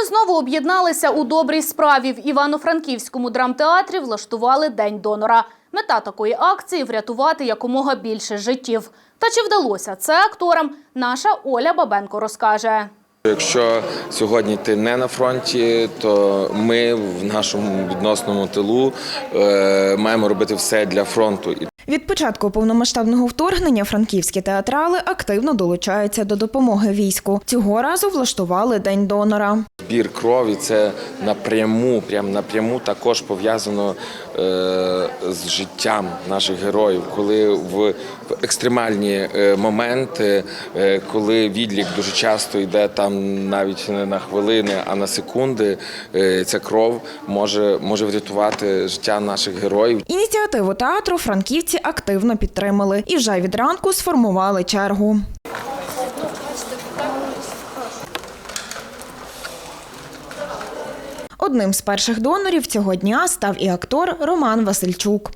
Вони знову об'єдналися у добрій справі. В Івано-Франківському драмтеатрі влаштували День донора. Мета такої акції врятувати якомога більше життів. Та чи вдалося це акторам? Наша Оля Бабенко розкаже. Якщо сьогодні ти не на фронті, то ми в нашому відносному тилу е, маємо робити все для фронту. Від початку повномасштабного вторгнення франківські театрали активно долучаються до допомоги війську. Цього разу влаштували день донора. Збір крові це напряму, прям напряму також пов'язано е, з життям наших героїв, коли в, в екстремальні е, моменти, е, коли відлік дуже часто йде там навіть не на хвилини, а на секунди, е, ця кров може, може врятувати життя наших героїв. Ініціативу театру франківці активно підтримали і вже від ранку сформували чергу. Одним з перших донорів цього дня став і актор Роман Васильчук.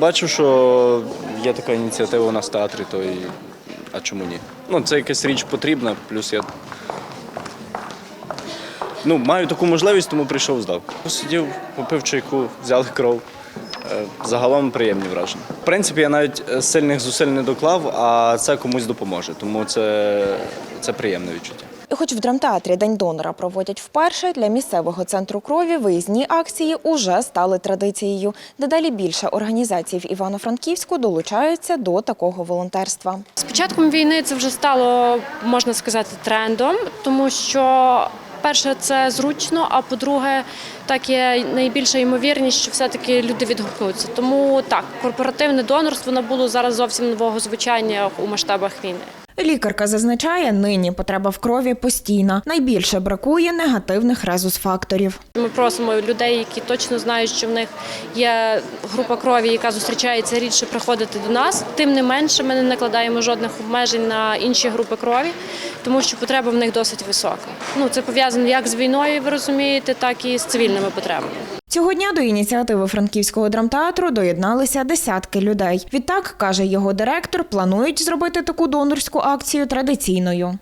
Бачу, що є така ініціатива у нас в театрі, то і а чому ні? Ну, це якась річ потрібна, плюс я ну, маю таку можливість, тому прийшов, здав. Посидів, попив чайку, взяли кров. Е, Загалом приємні враження. В принципі, я навіть е, сильних зусиль не доклав, а це комусь допоможе, тому це, це приємне відчуття. І хоч в драмтеатрі День донора проводять вперше, для місцевого центру крові виїзні акції уже стали традицією. Дедалі більше організацій в Івано-Франківську долучаються до такого волонтерства. З початком війни це вже стало, можна сказати, трендом, тому що перше це зручно, а по-друге, так є найбільша ймовірність, що все-таки люди відгукнуться. Тому так, корпоративне донорство набуло зараз зовсім нового звучання у масштабах війни. Лікарка зазначає, нині потреба в крові постійна. Найбільше бракує негативних резус-факторів. Ми просимо людей, які точно знають, що в них є група крові, яка зустрічається рідше, приходити до нас. Тим не менше, ми не накладаємо жодних обмежень на інші групи крові, тому що потреба в них досить висока. Ну це пов'язано як з війною, ви розумієте, так і з цивільними потребами. Цього дня до ініціативи франківського драмтеатру доєдналися десятки людей. Відтак, каже його директор, планують зробити таку донорську акцію традиційною.